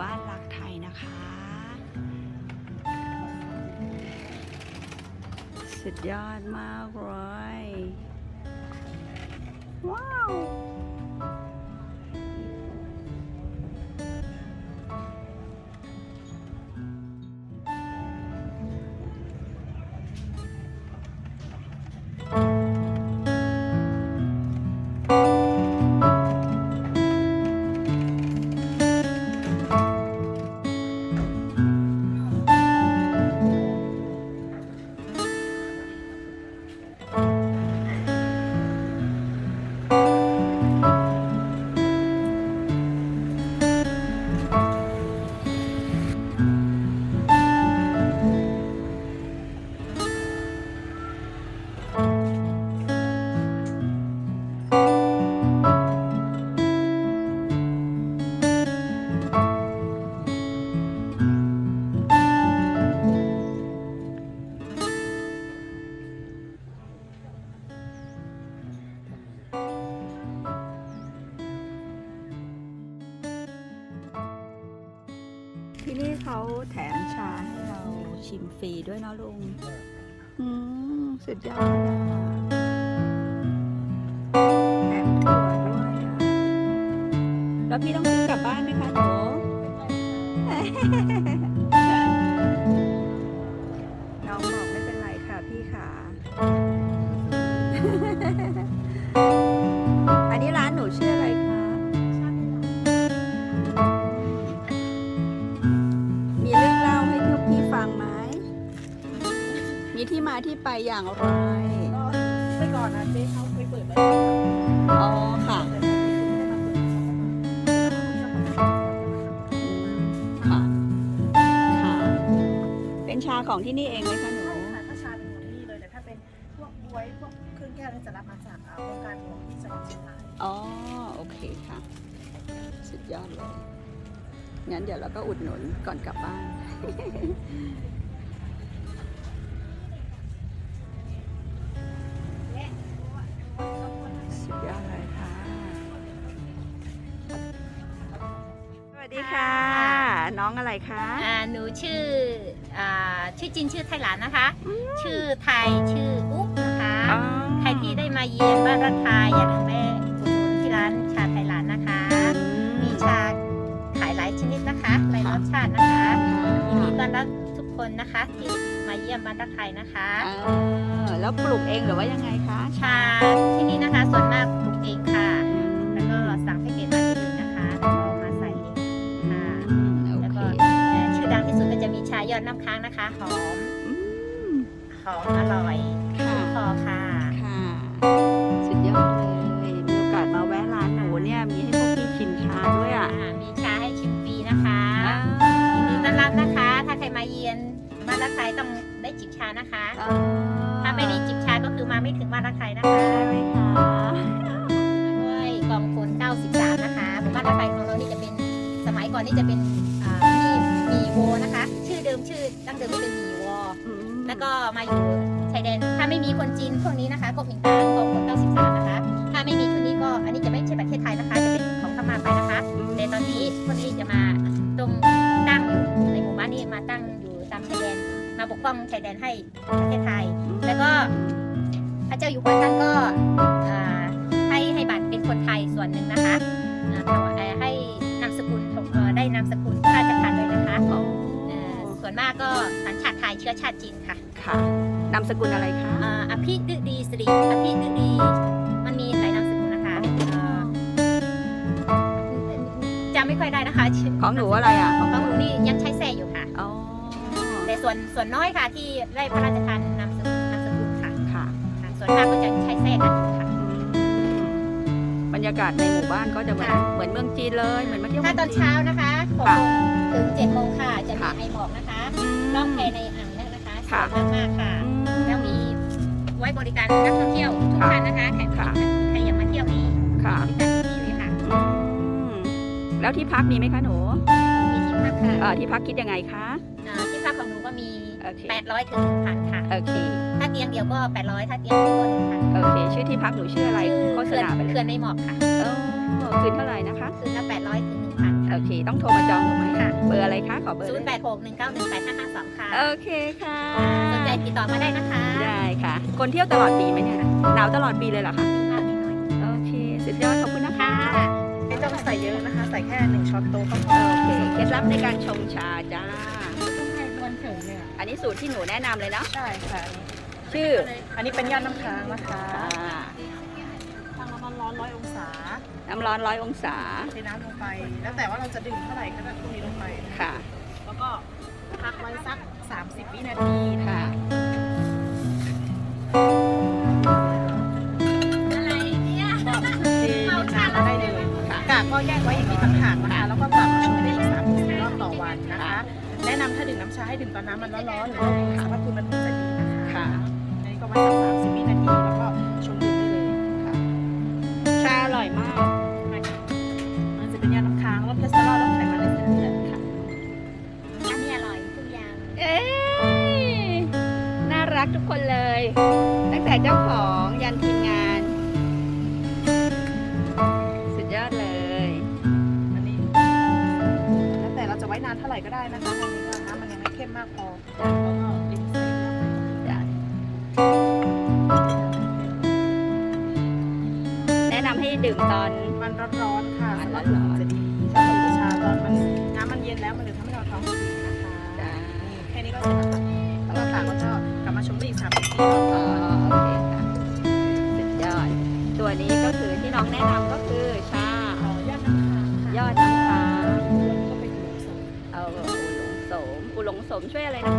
บ้านรักไทยนะคะ สุดยอดมากเลย ว้าว ที่นี่เขาแถมชาให้เราชิมฟรีด้วยเนาะลุง อืม สุดยอดอะแถมถั่วด้วยอะแล้วพี่ต้องซื้อกลับบ้านไหมคะหนูน้ ที่มาที่ไปอย่างไรเมื่อก่อนนะเจ๊เขาไปเปิดเลยอ๋อค่ะ ค่ะ ค่ะ เป็นชาของที่นี่เองไหมคะหนู ใช่ค่ะถ้าชาเป็นของที่นี่เลยแต่ถ้าเป็นพวกบวยพวกเครื่องแก้วเนี่ยจะรับมาจากอ่าโครงการหลวงที่จังหวัดเชียงรายอ๋อ โอเคค่ะ สุดยอดเลย งั้นเดี๋ยวเราก็อุดหนุนก่อนกลับบ้าน ค่ะ น้องอะไรคะอ่าหนูชื่ออ่าชื่อจริงชื่อไทยหลานนะคะอืมชื่อไทยชื่ออุ๊บนะคะอ๋อใครที่ได้มาเยือนบ้านรักไทยอย่าลืมแม่อุดหนุนที่ร้านชาไทยหลานนะคะ มีชาขายหลายชนิดนะคะหลายรสชาตินะคะยินดีต้อนรับทุกคนนะคะที่มาเยี่ยมบ้านรักไทยนะคะอ่าแล้วปลูกเองหรือว่ายังไงคะชาที่นี่นะคะส่วน ยอดน้ำค้างนะคะ หอม อืมหอมอร่อยค่ะคอค่ะ ค่ะ สุดยอดเลยมีโอกาสมาแวะร้านหนูเนี่ยมีให้พวกพี่ชิมชาด้วยอะอ่ามีชาให้ชิมฟรีนะคะอ่ายินดีต้อนรับนะคะ ถ้าใครมาเยือนบ้านรักไทยต้องได้จิบชานะคะอ่ถ้าไม่ได้จิบชาก็คือมาไม่ถึงบ้านรักไทยนะคะใช่ไหมคะมาด้วยกองพล93 นะคะหมู่บ้านรักไทยของเรานี่จะเป็นสมัยก่อนนี่จะเป็นอ่ามีมีโวนะคะชื่อเดิมชื่อดั้งเดิมนี่เป็นมีวออืมแล้วก็มาอยู่ชายแดนถ้าไม่มีคนจีนพวกนี้นะคะกบหมิงตางกอง สกุลอะไรคะอ่าอภิดือดีสิริอภิดือดีมันมีหลายนามสกุลนะคะเอ่อจำไม่ค่อยได้นะคะชื่ของหนูอะไรอะของหนูนี่ยังใช้แซ่อยู่ค่ะอ๋อแต่ส่วนส่วนน้อยค่ะที่ได้พระราชทานนามสกุลนามสกุลค่ะค่ะค่ะส่วนมากก็จะใช้แทรกกันอยู่ค่ะอืมบรรยากาศในหมู่บ้านก็จะเหมือนค่ะเหมือนเมืองจีนเลยเหมือนมาเที่ยวถ้าตอนเช้านะคะหกค่ะโมงถึงเจ็ดโมงค่ะจะมีค่ะไอหมอกนะคะอืมล่องแพในอ่างนั่นนะคะสค่ะวยมากๆค่ะอืมแล้วมี ไว้บริการนักท่องเที่ยวทุกค่ะท่านนะคะใครค่ะ ใครอยากมาเที่ยวนี่ค่ะ บริการที่นี่เลยค่ะอืมแล้วที่พักมีไหมคะหนูมีที่พักค่ะเอ่อที่พักคิดยังไงคะ อ่าที่พักของหนูก็มี โอเค 800ถึง1,000ค่ะ โอเค ถ้าเตียงเดียวก็ 800 ถ้าเตียงคู่ก็1,000โอเค ชื่อที่พักหนูชื่ออะไรชื่อโฆษเขื่อนณาไปเลเขื่อยนในหมอกค่ะ เออคืนเท่าไหร่นะ เค ต้องโทรมาจองถูกไหมค่ะเบอร์อะไรคะขอเบอร์0ด้วย8 6 1 9 1 8 5 5 2ค่ะโอเคค่ะสนใจติดต่อมาได้นะคะได้ค่ะ คนเที่ยวตลอดปีไหมเนี่ยหนาวตลอดปีเลยเหรอคะมีมากมีน้อยโอเคสุดยอดขอบคุณนะคะค่ะไม่ต้องใส่เยอะนะคะ ใส่แค่หนึ่งช้อนโต๊ะก็พอโอเคเคล็ดลับในการชงชาจ้าต้องให้รวนเฉยเลยอันนี้สูตรที่หนูแนะนำเลยเนาะใช่ค่ะชื่อ อันนี้เป็นยอดน้ำค้างนะคะอ่าทางน้ำมันร้อนร้อยองศา น้ำร้อนร้อยองศาเทน้ำลงไป แล้วแต่ว่าเราจะดื่มเท่าไหร่ก็ได้ตรงนี้ลงไป ค่ะ แล้วก็พักไว้สัก 30 วินาทีค่ะอะไรเนี่ยก็เทน้ำมาได้เลยค่ะกากก็แยกไว้อย่างนี้ต่างหากนะคะแล้วก็กลับมาชงได้อีก3ถึง4รอบต่อวันนะคะ แนะนำถ้าดื่มน้ำชาให้ดื่มตอนน้ำมันร้อนๆหรือว่าสรรพคุณมันถึงจะดีนะคะค่ะอันนี้ก็ไว้สัก30วินาทีแล้วก็ช กทุกคนเลย ตั้งแต่เจ้าของยันทีมงาน สุดยอดเลยอันนี้แล้วแต่เราจะไว้นานเท่าไหร่ก็ได้นะคะอันนี้ก็น้ำมันยังไม่เข้มมากพอ ช่วยอะไรนะ